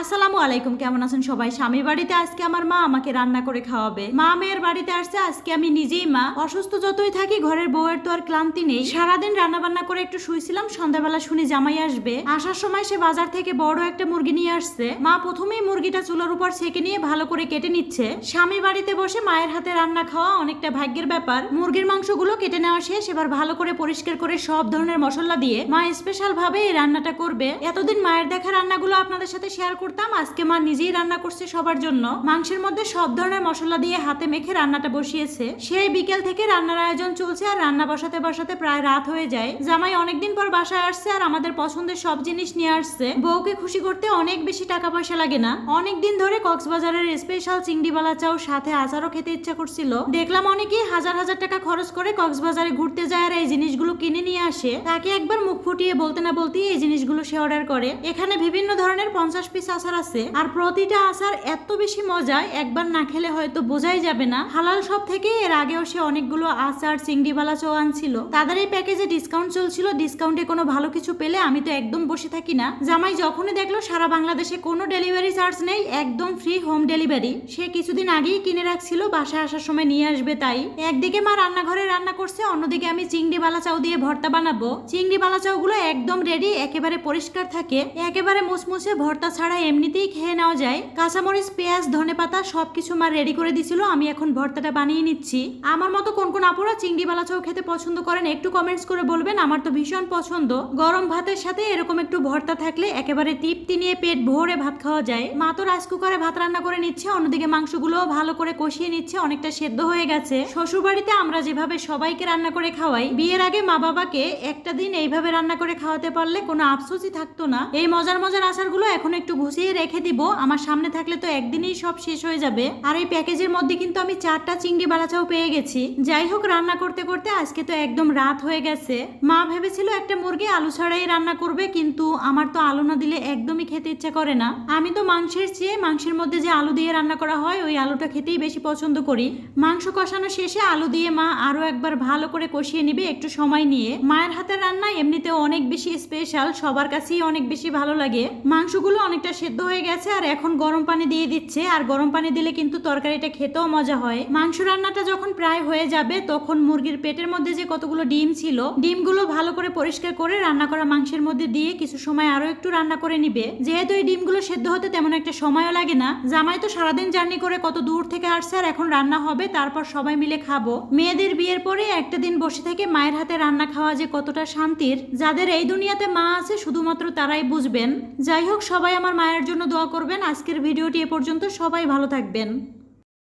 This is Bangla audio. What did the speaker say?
আসসালামু আলাইকুম, কেমন আছেন সবাই? স্বামী বাড়িতে আজকে আমার মা আমাকে রান্না করে খাওয়াবে। মা মেয়ের বাড়িতে আসছে, আজকে আমি নিজেই মা। অসুস্থ যতই থাকি, ঘরের বউয়ের তো আর ক্লান্তি নেই। সারাদিন রান্না বান্না করে একটু শুয়েছিলাম সন্ধ্যাবেলা শুনি জামাই আসবে। আসার সময় সে বাজার থেকে বড় একটা মুরগি নিয়ে আসছে। মা প্রথমেই মুরগিটা চুলার উপর ছেঁকে নিয়ে ভালো করে কেটে নিচ্ছে। স্বামী বাড়িতে বসে মায়ের হাতে রান্না খাওয়া অনেকটা ভাগ্যের ব্যাপার। মুরগির মাংসগুলো কেটে নেওয়া শেষ, এবার ভালো করে পরিষ্কার করে সব ধরনের মশলা দিয়ে মা স্পেশাল ভাবে এই রান্নাটা করবে। এতদিন মায়ের দেখা রান্নাগুলো আপনাদের সাথে শেয়ার করতাম, আজকে মা নিজেই রান্না করছে সবার জন্য। মাংসের মধ্যে সব ধরনের মশলা দিয়ে হাতে মেখে রান্নাটা বসিয়েছে। সেই বিকেল থেকে রান্নার আয়োজন চলছে আর রান্না বসাতে বসাতে প্রায় রাত হয়ে যায়। জামাই অনেকদিন পর বাসায় আসছে আর আমাদের পছন্দের সব জিনিস নিয়ে আসছে। বউকে খুশি করতে অনেক বেশি টাকা পয়সা লাগে না। অনেক দিন ধরে কক্সবাজারের স্পেশাল চিংড়ি বালা চাও সাথে আচারও খেতে ইচ্ছা করছিল। দেখলাম অনেকেই হাজার হাজার টাকা খরচ করে কক্সবাজারে ঘুরতে যায় আর এই জিনিসগুলো কিনে নিয়ে আসে। তাকে একবার মুখ ফুটিয়ে বলতে না বলতেই এই জিনিসগুলো সে অর্ডার করে। এখানে বিভিন্ন ধরনের পঞ্চাশ পিস আচার আছে, আর প্রতিটা আচার এত বেশি মজা একবার না খেলে হয়তো বোঝাই যাবে না। হালাল সব থেকে এর আগেও সে অনেকগুলো আচার চিংড়ি বালা চৌ আনছিল। তাদের এই প্যাকেজে ডিসকাউন্ট চলছিল ডিসকাউন্টে কোনো ভালো কিছু পেলে আমি তো একদম বসে থাকি না। জামাই যখনই দেখল সারা বাংলাদেশে কোনো ডেলিভারি চার্জ নেই, একদম ফ্রি হোম ডেলিভারি সে কিছুদিন আগেই কিনে রাখছিল, বাসায় আসার সময় নিয়ে আসবে তাই। একদিকে মা রান্নাঘরে রান্না করছে, অন্যদিকে আমি চিংড়ি বালা চাউ দিয়ে ভর্তা বানাবো। চিংড়ি বালা চাউগুলো একদম রেডি একেবারে পরিষ্কার থাকে। একেবারে মুসমুসে ভর্তা ছাড়া এমনিতেই খেয়ে নেওয়া যায়। কাঁচামরিচ, পেঁয়াজ, ধনে পাতা সব কিছু মা রেডি করে দিছিল, আমি এখন ভর্তাটা বানিয়ে নিচ্ছি। আমার মতো কোন কোন আপুরা চিংড়ি বালা চাউ খেতে পছন্দ করেন, একটু কমেন্টস করে বলবেন, আমার তো ভীষণ পছন্দ। গরম ভাতের সাথে এরকম একটু ভর্তা থাকলে একেবারে তৃপ্তি নিয়ে পেট ভরে ভাত খাওয়া যায়। মা তো রাইস কুকারে ভাত রান্না করে নিচ্ছে, অন্যদিকে মাংসগুলোও ভালো করে কষিয়ে নিচ্ছে, অনেকটা সেদ্ধ হয়ে গেছে। শ্বশুর বাড়িতে আমরা যেভাবে সবাইকে রান্না করে খাওয়াই, বিয়ের আগে মা বাবাকে একটা দিন এইভাবে রান্না করে খাওয়াতে পারলে কোনো আফসোসই থাকতো না। এই মজার মজার আচারগুলো এখন একটু গুছিয়ে রেখে দিব। আমার সামনে থাকলে তো একদিনেই সব শেষ হয়ে যাবে। আর এই প্যাকেজের মধ্যে কিন্তু আমি চারটা চিংড়ি বালাচাও পেয়ে গেছি। যাই হোক, রান্না করতে করতে আজকে তো একদম রাত হয়ে গেছে। মা ভেবেছিল একটা মুরগি আলু ছাড়াই রান্না করবে, কিন্তু আমার তো আলু না দিলে একদমই খেতে ইচ্ছা করে না। আমি তো মাংসের চেয়ে মাংসের মধ্যে যে আলু দিয়ে রান্না করা হয়, ওই আলুটা খেতেই বেশি পছন্দ করি। মাংস কষানো শেষে আলু দিয়ে মা আরও একবার ভালো করে কষিয়ে নিবে একটু সময় নিয়ে। মায়ের হাতের রান্না এমনিতে অনেক বেশি স্পেশাল সবার কাছেই অনেক বেশি ভালো লাগে। মাংসগুলো অনেকটা সেদ্ধ হয়ে গেছে আর এখন গরম পানি দিয়ে দিচ্ছে। আর গরম পানি দিলে কিন্তু তরকারিটা খেতেও মজা হয়। মাংস রান্নাটা যখন প্রায় হয়ে যাবে, তখন মুরগির পেটের মধ্যে যে কতগুলো ডিম ছিল, ডিমগুলো ভালো করে পরিষ্কার করে রান্না করা মাংসের মধ্যে দিয়ে কিছু সময় আরও একটু রান্না করে নিবে। যেহেতু এই ডিমগুলো সেদ্ধ হতে তেমন একটা সময়ও লাগে না, জামাই তো সারাদিন জার্নি করে কত দূর থেকে আসছে আর এখন রান্না হবে, তারপর সবাই মিলে খাব। মেয়েদের বিয়ের পরে একটা দিন বসে থেকে মায়ের হাতে রান্না খাওয়া যে কতটা শান্তির, যাদের এই দুনিয়াতে মা আছে শুধুমাত্র তারাই বুঝবেন। যাই হোক, সবাই আমার মায়ের জন্য দোয়া করবেন। আজকের ভিডিওটি এ পর্যন্ত। সবাই ভালো থাকবেন।